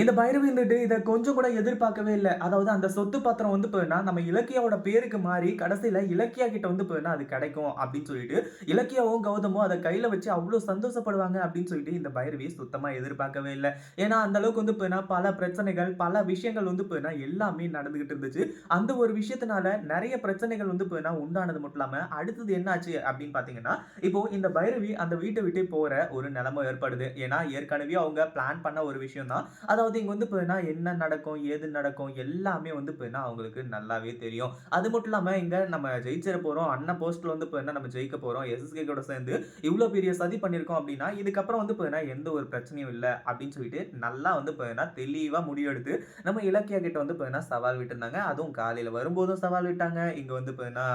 இந்த பைரவி இருந்துட்டு இதை கொஞ்சம் கூட எதிர்பார்க்கவே இல்லை. அதாவது அந்த சொத்து பத்திரம் வந்து போயினா நம்ம இலக்கியாவோட பேருக்கு மாறி கடைசியில் இலக்கியா கிட்ட வந்து போயினா அது கிடைக்கும் அப்படின்னு சொல்லிட்டு இலக்கியாவும் கௌதமும் அதை கையில் வச்சு அவ்வளோ சந்தோஷப்படுவாங்க அப்படின்னு சொல்லிட்டு இந்த பைரவி சுத்தமாக எதிர்பார்க்கவே இல்லை. ஏன்னா அந்த அளவுக்கு வந்து போயினா பல பிரச்சனைகள் பல விஷயங்கள் வந்து போயினா எல்லாமே நடந்துகிட்டு இருந்துச்சு. அந்த ஒரு விஷயத்தினால நிறைய பிரச்சனைகள் வந்து போயினா உண்டானது மட்டும் இல்லாமல் அடுத்தது என்னாச்சு அப்படின்னு பார்த்தீங்கன்னா இப்போ இந்த பைரவி அந்த வீட்டை விட்டு போகிற ஒரு நிலைமை ஏற்படுது. ஏன்னா ஏற்கனவே அவங்க பிளான் பண்ண ஒரு விஷயம் தான் அதை அதாவது இங்கே வந்து போயினா என்ன நடக்கும் ஏது நடக்கும் எல்லாமே வந்து போயினா அவங்களுக்கு நல்லாவே தெரியும். அது மட்டும் இல்லாமல் இங்கே நம்ம ஜெயிச்சிட போகிறோம் அண்ணன் போஸ்ட்டில் வந்து போயினா நம்ம ஜெயிக்க போகிறோம் எஸ்எஸ்கே கூட சேர்ந்து இவ்வளோ பெரிய சதி பண்ணியிருக்கோம் அப்படின்னா இதுக்கப்புறம் வந்து போயினா எந்த ஒரு பிரச்சனையும் இல்லை அப்படின்னு சொல்லிட்டு நல்லா வந்து போயினா தெளிவாக முடிவெடுத்து நம்ம இலக்கிய கிட்ட வந்து போயினா சவால் விட்டுருந்தாங்க. அதுவும் காலையில் வரும்போதும் சவால் விட்டாங்க. இங்கே வந்து போயினா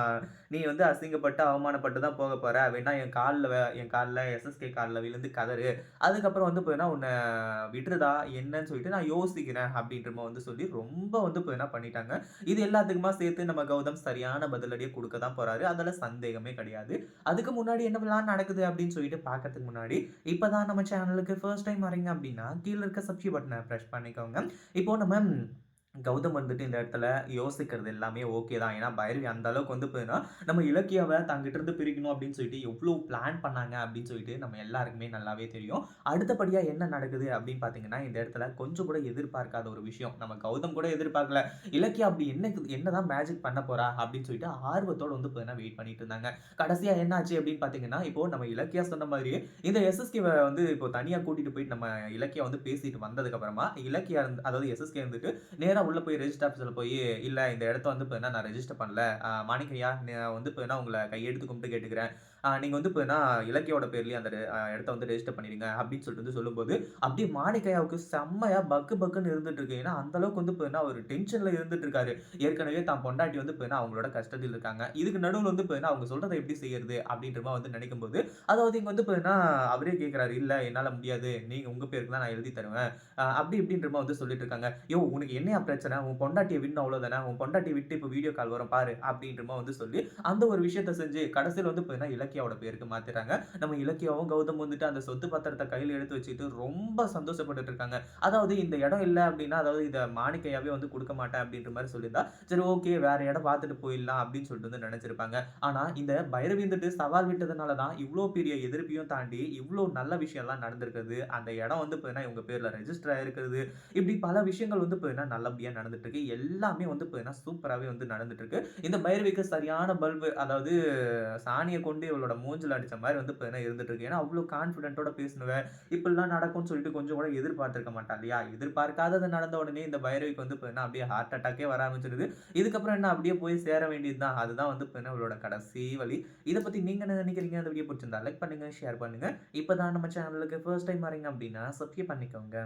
நீ வந்து அசிங்கப்பட்டு அவமானப்பட்டு தான் போக போகிற வேணா என் காலில் என் காலில் எஸ்எஸ்கே காலில் விழுந்து கதறு. அதுக்கப்புறம் வந்து போயினா உன்னை விட்டுருதா என்னன்னு சொல்லிட்டு நான் யோசிக்கிறேன் அப்படின்ற மாதிரி வந்து சொல்லி ரொம்ப வந்து இப்போ என்ன பண்ணிட்டாங்க. இது எல்லாத்துக்குமா சேர்த்து நம்ம கௌதம் சரியான பதிலடியை கொடுக்க தான் போறாரு. அதில் சந்தேகமே கிடையாது. அதுக்கு முன்னாடி என்ன பிளான் நடக்குது அப்படின்னு சொல்லிட்டு பார்க்கறதுக்கு முன்னாடி இப்போ தான் நம்ம சேனலுக்கு ஃபர்ஸ்ட் டைம் வரீங்க அப்படின்னா கீழே இருக்க சப்ஸ்கிரைப் பட்டனை ப்ரெஸ் பண்ணிக்கோங்க. இப்போ நம்ம கௌதம் வந்துட்டு இந்த இடத்துல யோசிக்கிறது எல்லாமே ஓகே தான். ஏன்னா பைரவி அந்த அளவுக்கு வந்து போயின்னா நம்ம இலக்கியாவை தங்கிட்ட இருந்து பிரிக்கணும் அப்படின்னு சொல்லிட்டு எவ்வளோ பிளான் பண்ணாங்க அப்படின்னு சொல்லிட்டு நம்ம எல்லாருக்குமே நல்லாவே தெரியும். அடுத்தபடியாக என்ன நடக்குது அப்படின்னு பார்த்தீங்கன்னா இந்த இடத்துல கொஞ்சம் கூட எதிர்பார்க்காத ஒரு விஷயம். நம்ம கௌதம் கூட எதிர்பார்க்கல. இலக்கியா அப்படி என்ன என்னதான் மேஜிக் பண்ண போறா அப்படின்னு சொல்லிட்டு ஆர்வத்தோட வந்து போயின்னா வெயிட் பண்ணிட்டு இருந்தாங்க. கடைசியாக என்னாச்சு அப்படின்னு பார்த்தீங்கன்னா இப்போ நம்ம இலக்கியா சொன்ன மாதிரி இந்த எஸ்எஸ்கே வந்து இப்போ தனியாக கூட்டிட்டு போயிட்டு நம்ம இலக்கியா வந்து பேசிட்டு வந்ததுக்கு அப்புறமா இலக்கியா இருந்து அதாவது எஸ்எஸ்கே இருந்துட்டு நேராக உள்ளே போய் ரெஜிஸ்டர் ஆஃபீஸில் போய் இல்லை இந்த இடத்த வந்து இப்போ நான் ரெஜிஸ்டர் பண்ணல. மாணிக்கையா நான் வந்து இப்போ உங்களை கையெடுத்து கும்பிட்டு கேட்டுக்கிறேன். நீங்கள் வந்து இப்போ இலக்கியோட பேர்லேயே அந்த இடத்த வந்து ரெஜிஸ்டர் பண்ணிடுங்க அப்படின்னு சொல்லிட்டு வந்து சொல்லும்போது அப்படியே மாணிக்கையாவுக்கு செம்மையாக பக்கு பக்குன்னு இருந்துட்டு இருக்கு. ஏன்னா அந்த அளவுக்கு வந்து இப்போ ஒரு டென்ஷனில் இருந்துட்டு இருக்காரு. ஏற்கனவே தான் பொண்டாட்டி வந்து இப்போ அவங்களோட கஷ்டத்தில் இருக்காங்க. இதுக்கு நடுவில் வந்து இப்போ அவங்க சொல்கிறத எப்படி செய்யறது அப்படின்ற மாதிரி வந்து நினைக்கும் போது அதாவது இங்கே வந்து இப்போ அவரே கேட்குறாரு இல்லை என்னால் முடியாது. நீங்கள் உங்கள் பேருக்கு தான் நான் எழுதி தருவேன். அப்படி இப்படின்ற மாதிரி வந்து சொல்லிட்டு இருக்காங்க. யோ உனக்கு என்ன பிரச்சனை உன் பொண்டாட்டியை வின்னு அவ்வளோதானே உன் பொண்டாட்டியை விட்டு இப்போ வீடியோ கால் வரும் பாரு அப்படின்றமா வந்து சொல்லி அந்த ஒரு விஷயத்த செஞ்சு கடைசியில் வந்து பார்த்தீங்கன்னா இலக்கியாவோட பேருக்கு மாத்திடுறாங்க. நம்ம இலக்கியாவும் கௌதம் வந்துட்டு அந்த சொத்து பத்திரத்தை கையில் எடுத்து வச்சுட்டு ரொம்ப சந்தோஷப்பட்டு இருக்காங்க. அதாவது இந்த இடம் இல்லை அப்படின்னா அதாவது இதை மாணிக்கையாவே வந்து கொடுக்க மாட்டேன் அப்படின்ற மாதிரி சொல்லியிருந்தா சரி ஓகே வேற இடம் பார்த்துட்டு போயிடலாம் அப்படின்னு சொல்லிட்டு வந்து நினைச்சிருப்பாங்க. ஆனா இந்த பைரவி வந்துட்டு சவால் விட்டதுனால தான் இவ்வளோ பெரிய எதிர்ப்பையும் தாண்டி இவ்வளோ நல்ல விஷயம்லாம் நடந்திருக்குது அந்த இடம் வந்து பார்த்தீங்கன்னா இவங்க பேர்ல ரெஜிஸ்டர் ஆயிருக்கிறது. இப்படி பல விஷயங்கள் வந்து பார்த்தீங்கன்னா நல்ல நடந்துட்டு இருக்கு எல்லாமே வந்து பார்த்தீங்கன்னா சூப்பராகவே வந்து நடந்துட்டு இருக்கு இந்த பைரவிக்கு சரியான பல்பு அதாவது சாணியை கொண்டு இவளோட மூஞ்சில் அடித்த மாதிரி வந்து பார்த்தீங்கன்னா இருந்துட்டு இருக்கு ஏன்னா அவ்வளோ கான்ஃபிடென்ட்டோட பேசினுவேன் இப்படிலாம் நடக்கும்னு சொல்லிட்டு கொஞ்சம் கூட எதிர்பார்த்திருக்க மாட்டா இல்லையா? எதிர்பார்க்காதது நடந்த உடனே இந்த பைரவிக்கு வந்து பார்த்தீங்கன்னா அப்படியே ஹார்ட் அட்டாக்கே வர ஆரம்பிச்சிருது. இதுக்கப்புறம் என்ன? அப்படியே போய் சேர வேண்டியது தான் அதுதான் வந்து பார்த்தீங்கன்னா இவளோட கடைசி வழி. இதை பற்றி நீங்கள் என்ன நினைக்கிறீங்க? அந்த வீடியோ பிடிச்சிருந்தா லைக் பண்ணுங்கள் ஷேர் பண்ணுங்கள் இப்போ தான் நம்ம சேனலுக்கு ஃபர்ஸ்ட் டைம் வரீங்க அப்படின்னா சப்ஸ்கிரைப் பண்ணிக்கோங்க.